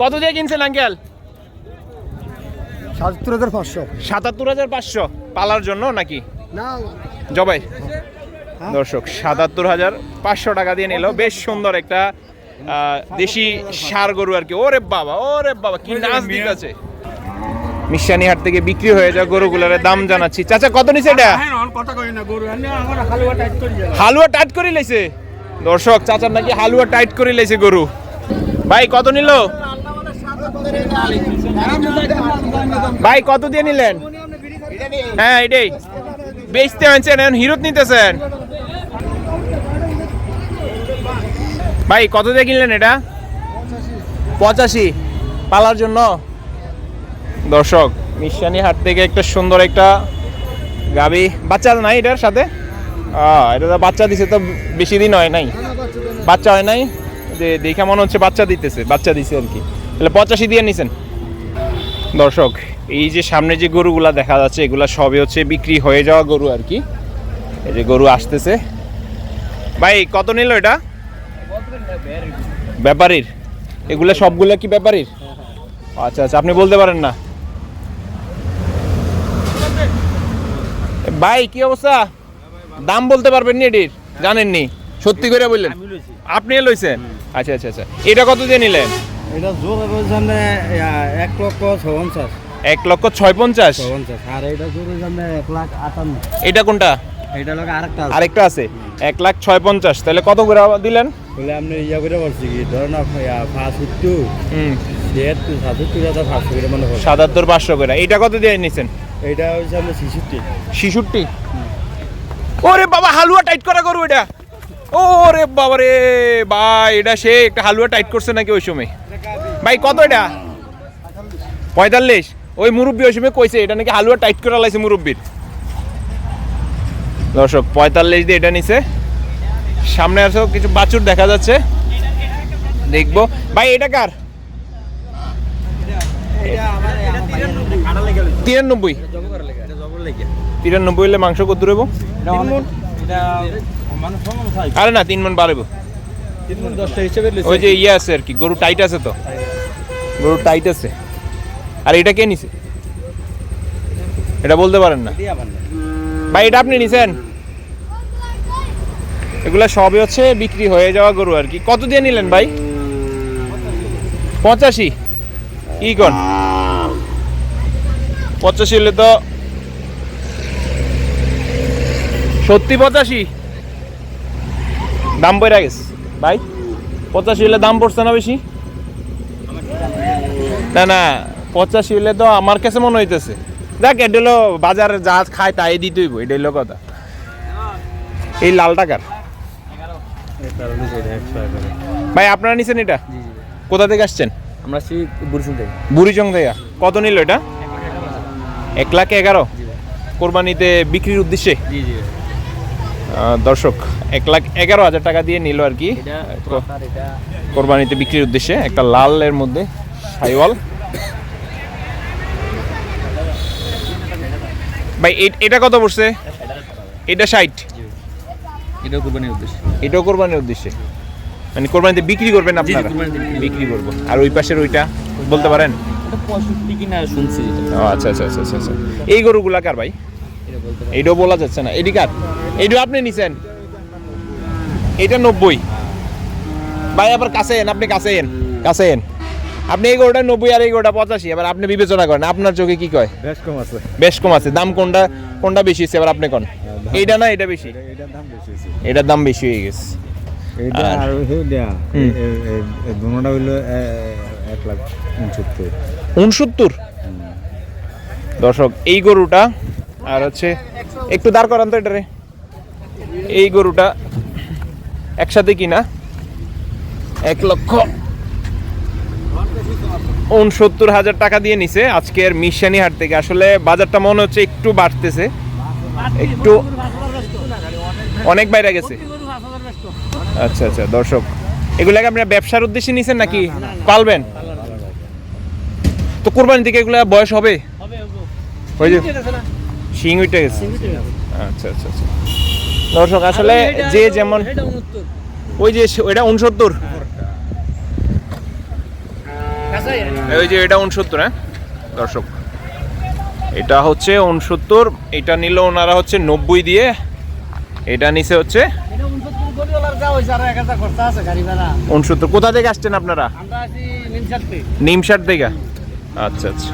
কত দিয়ে কিনছেন আঙ্কেল? সাতাত্তর হাজার পাঁচশো। সাতাত্তর হাজার পাঁচশো। পালার জন্য নাকি? না। জবাই। দর্শক সাতাত্তর হাজার পাঁচশো টাকা দিয়ে নিল। বেশ সুন্দর একটা দেশি সার গরু আর কি। ওরে বাবা ওরে বাবা কি নাচ দিক আছে। মিশানি হাট থেকে বিক্রি হয়ে যাওয়া গরুগুলোর দাম জানাচ্ছি। চাচা কত নিছে এটা? কথা কই না গরু এনে আমার হালুয়া টাইট হালুয়া টাইট করে লাইছে দর্শক চাচার নাকি হালুয়া টাইট করে লাইছে গরু। ভাই কত নিল? ভাই কত দিয়ে নিলেন? হ্যাঁ এটাই। বেচতে আনছেন এখন হিরোত নিতেছেন। ভাই কত দিয়ে কিনলেন এটা? পঁচাশি। পালার জন্য। দর্শক মিশানি হাট থেকে একটা সুন্দর একটা গাবি। বাচ্চা নাই এটার সাথে? এটা তো বাচ্চা দিছে তো বেশি দিন হয় নাই। বাচ্চা হয় নাই? যে দেখে মনে হচ্ছে বাচ্চা দিতেছে বাচ্চা দিছে আর কি। তাহলে পঁচাশি দিয়ে নিছেন। দর্শক এই যে সামনে যে গরুগুলা দেখা যাচ্ছে এগুলা সবই হচ্ছে বিক্রি হয়ে যাওয়া গরু আর কি। এই যে গরু আসতেছে। ভাই কত নিল এটা? ব্যাপারীর? এগুলা সবগুলা কি ব্যাপারীর? আচ্ছা আচ্ছা আপনি বলতে পারেন না। ভাই কি অবস্থা? দাম বলতে পারবেন নি এটির? জানেননি? সত্যি করে বললেন? আপনি লইছেন? আচ্ছা আচ্ছা আচ্ছা। এটা কত দিয়ে নিলেন? এটা জোর জানে এক লক্ষ ছপঞ্চাশ। এক লক্ষ ছয় পঞ্চাশ আর এটা জোর জানে এক লাখ আটান্ন। এটা কোনটা? এটা লোক আরেকটা আছে। আরেকটা আছে? এক লাখ ছয় পঞ্চাশ তাহলে কত করে দিলেন? বলে আপনি ইয়া করে বলছি কি ধরেন ফার্স্ট উঠতু হুম। সাতাত্তর পাঁচশো করে মনে সাতাত্তর পাঁচশো করে। এটা কত দিয়ে নিছেন? এটা হচ্ছে আপনার শিশুটি শিশুরটি ওরে বাবা হালুয়া টাইট করা করব এটা। ওরে বাবা রে ভাই, এটা সে একটা হালুয়া টাইট করছে নাকি ওই সময়? ভাই, কত এটা? পঁয়তাল্লিশ? ওই মুরব্বী ওই সময় কইছে, এটা নাকি হালুয়া টাইট করা লাইছে মুরব্বীর। দর্শক, পঁয়তাল্লিশ দিয়ে এটা নিছে। সামনে আসো কিছু বাছুর দেখা যাচ্ছে। দেখব। ভাই, এটা কার? তিরানব্বই। তিরানব্বই হলে মাংস কত রইব? আরে না তিন মন বাড়াবো ওই যে ইয়ে আছে আর কি গরু টাইট আছে তো? গরু টাইট আছে। আর এটা কে নিছে? এটা বলতে পারেন না। ভাই এটা আপনি নিছেন? এগুলা সবই হচ্ছে বিক্রি হয়ে যাওয়া গরু আর কি। কত দিয়ে নিলেন ভাই? পঁচাশি। কি কন? পঁচাশি হলে তো সত্যি পঁচাশি। দাম পড়ে গেছে। ভাই পঁচাশি হলে দাম পড়ছে না বেশি? না না পঁচাশি হলে তো আমার কাছে মনে হইতেছে। দেখ এটা হলো বাজারে যা খায় তাই দিতে হইব এটা হলো কথা। এই লাল টাকার। ভাই আপনারা নিছেন এটা? কোথা থেকে আসছেন? আমরা বুড়িশুন থেকে। বুড়িচং থেকে। কত নিল এটা? এক লাখ এগারো। কোরবানিতে বিক্রির উদ্দেশ্যে? জি জি দর্শক এক লাখ এগারো হাজার টাকা দিয়ে নিল আর কি। কোরবানিতে বিক্রির উদ্দেশ্যে একটা লালের মধ্যে সাইওয়াল। ভাই এটা কত পড়ছে? এটা ষাট। এটাও কুরবানির উদ্দেশ্য। এটাও কোরবানির উদ্দেশ্যে। মানে কোরবানিতে বিক্রি করবেন আপনারা? বিক্রি। করব। আর ওই পাশের ওইটা বলতে পারেন? পঁয়ষট্টি কিনা শুনছি। ও আচ্ছা আচ্ছা আচ্ছা আচ্ছা আচ্ছা। এই গরুগুলা কার ভাই? এইটাও বলা যাচ্ছে না। এটি কার? এইটাও আপনি নিছেন? এটা নব্বই। ভাই আবার কাছে এন আপনি কাছে এন কাছে এন। আপনি এই গরুটা নব্বই আর এই গরুটা পঁচাশি এবার আপনি বিবেচনা করেন আপনার চোখে কি কয়? বেশ কম আছে। বেশ কম আছে। দাম কোনটা কোনটা বেশি হচ্ছে এবার আপনি কোন? এইটা না এটা বেশি? এটার দাম বেশি আছে এটার দাম বেশি হয়ে গেছে। এটা আর- আর সেই দেয়া হুম। দুটা হইল এক লাখ উনসত্তর। উনসত্তর? দর্শক এই গরুটা আর হচ্ছে একটু দাঁড় করান তো এটারে। এই গরুটা একসাথে কিনা? এক লক্ষ উনসত্তর হাজার টাকা দিয়ে নিছে। আজকের মিশানি হাট থেকে। আসলে বাজারটা মনে হচ্ছে একটু বাড়তেছে। একটু অনেক বাইরে গেছে। আচ্ছা আচ্ছা দর্শক এগুলাকে আপনারা ব্যবসার উদ্দেশ্যে নিছেন নাকি পালবেন? তো কোরবানি থেকে এগুলা বয়স হবে? ওই যে শিং উঠে গেছে। আচ্ছা আচ্ছা আচ্ছা। দর্শক আসলে যে যেমন ওই যে ওইটা উনসত্তর। ওই যে এটা উনসত্তর হ্যাঁ? দর্শক এটা হচ্ছে উনসত্তর এটা নিল ওনারা হচ্ছে নব্বই দিয়ে এটা নিচে হচ্ছে উনসত্তর কোথা থেকে আসছেন আপনারা? নিমসার থেকে? আচ্ছা আচ্ছা।